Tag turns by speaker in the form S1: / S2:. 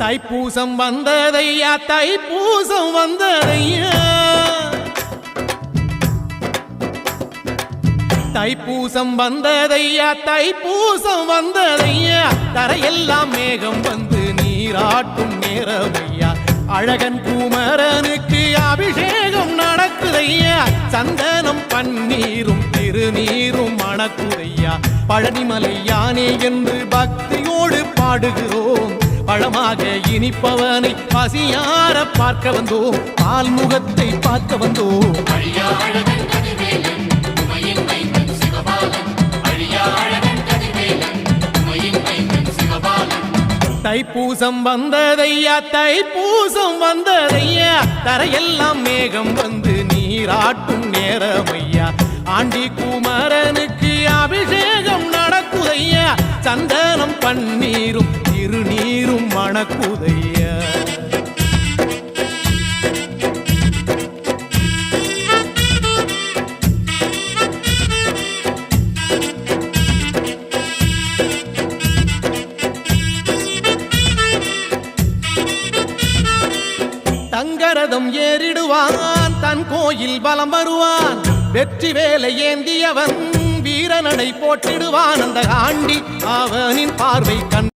S1: தைப்பூசம் வந்ததையா? தைப்பூசம் வந்ததையா? தைப்பூசம் வந்ததையா? தைப்பூசம் வந்ததையா? தரையெல்லாம் மேகம் வந்து நீராட்டும் நேரமையா? அழகன் குமரனுக்கு அபிஷேகம் நடக்குதையா? சந்தனம் பன்னீரும் திருநீரும் மணக்குதையா? பழனிமலை யானே என்று பக்தியோடு பாடுகிறோம். பழமாக இனிப்பவனை பசியார பார்க்க வந்தோம் பால் முகத்தை பார்க்க வந்தோம் தைப்பூசம் வந்ததையா தைப்பூசம் வந்ததையா? தரையெல்லாம் மேகம் வந்து நீராட்டும் நேரமையா? ஆண்டி குமரனுக்கு அபிஷேகம் நடக்குதையா? சந்தனம் பன்னீரும் திருநீரும் மணக்குதையா. தங்கரதம் ஏறிடுவான் தன் கோயில் பலம் வருவான். வெற்றி வேலை ஏந்தியவன் வீரனடை போட்டிடுவான் அந்த ஆண்டி அவனின் பார்வை கண்